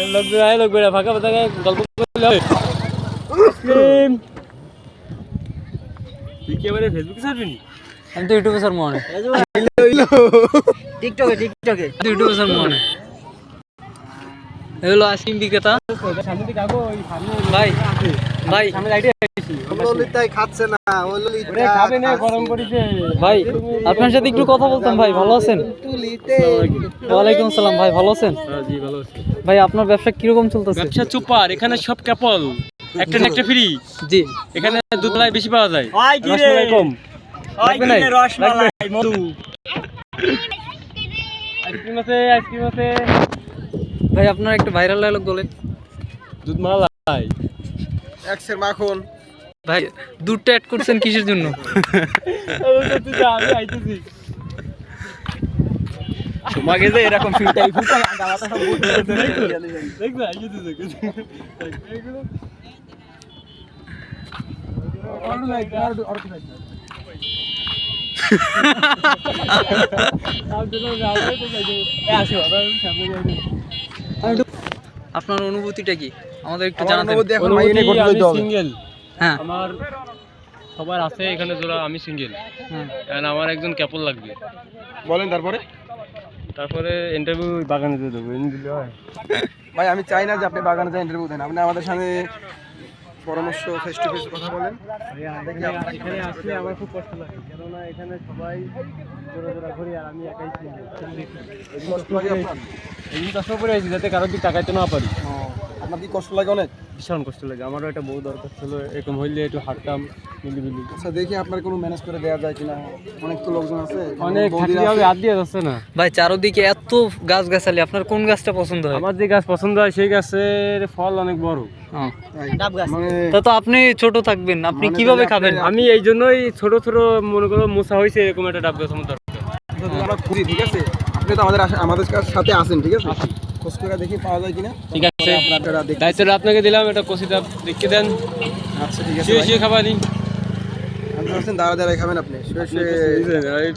লোকজন আয় লোক বেড়া ফাঁকা ফাঁকা গল্প করলে হবে তুই কি এবারে ফেসবুকে ছাড়বি আমি তো ইউটিউবে স্যার মনে টিকটকে টিকটকে ইউটিউবে স্যার মনে এগুলো আইসক্রিম বিক্রেতা। ভাই ভাই। সামনে লাইটে আইছি ললিতাই খাচ্ছে না ওই ললিতা ওরে খাবে না গরম করেছে। ভাই আপনার সাথে একটু কথা বলতাম ভাই ভালো আছেন? ওয়ালাইকুম আসসালাম ভাই ভালো আছেন? হ্যাঁ জি ভালো আছি। ভাই আপনার ব্যবসা কীরকম চলতেছে? ব্যবসা চুপার এখানে সব ক্যাপল একটা একটা ফ্রি জি। এখানে দুধলাই বেশি পাওয়া যায়। কম রসমালাই মধু। আইসক্রিম আছে আইসক্রিম আছে। ভাই আপনার একটা ভাইরাল ডায়লগ বলেন। দুধ মালাই। একশের মাখন। ভাই দুধটা অ্যাড করছেন কিসের জন্য? আমি আইতেছি তোমাকে যে এরকম ফিল্টাই সব দেখবে আইতেছে এগুলো আপনার অনুভূতিটা কি? আমাদের একটু জানাতেন। এখন মাইনে করতে হবে। সিঙ্গেল হ্যাঁ। আমার সবার আছে এখানে জোড়া আমি সিঙ্গেল হ্যাঁ। আমার একজন ক্যাপল লাগবে। বলেন তারপরে? তারপরে ইন্টারভিউ বাগানে দিয়ে দেবো হয়। ভাই আমি চাই না যে আপনি বাগানে যাই ইন্টারভিউ দেন। আপনি আমাদের সাথে পরামর্শ ফেস টু ফেস কথা বলেন এখানে এখানে আসলে আমার খুব কষ্ট লাগে কেননা এখানে সবাই জোড়া জোড়া ঘুরি আর আমি একাই কষ্ট লাগে আপনার? এই কষ্ট করে আছি যাতে কারও দিকে তাকাইতে না পারি। আপনার কি কষ্ট লাগে অনেক? ভীষণ কষ্ট লাগে। আমারও একটা বউ দরকার ছিল এরকম হইলে একটু হাঁটতাম মিলিবিলি আচ্ছা দেখি আপনার কোনো ম্যানেজ করে দেওয়া যায় কিনা। অনেক তো লোকজন আছে অনেক হবে হাত দিয়ে যাচ্ছে না। ভাই চারোদিকে এত গাছ গাছালি আপনার কোন গাছটা পছন্দ হয়? আমার যে গাছ পছন্দ হয় সেই গাছের ফল অনেক বড়। হ্যাঁ। মানে তা তো আপনি ছোট থাকবেন আপনি মানে কীভাবে খাবেন? আমি এই জন্যই ছোট ছোট মনে করো মোছা হয়েছে এরকম একটা ডাব গাছ আমার দরকার। ঠিক আছে? আপনি তো আমাদের আমাদের কাছ- সাথে আছেন ঠিক আছে। খোঁজ করে দেখি পাওয়া যায় কিনা। ঠিক আছে। দায়িত্বটা আপনাকে দিলাম এটা কষি ডাব দেখতে দেন। আচ্ছা ঠিক আছে শুয়ে। শুয়ে খাবারই আপনি দাঁড়া দাঁড়ায় খাবেন আপনি। শুয়ে শুয়ে।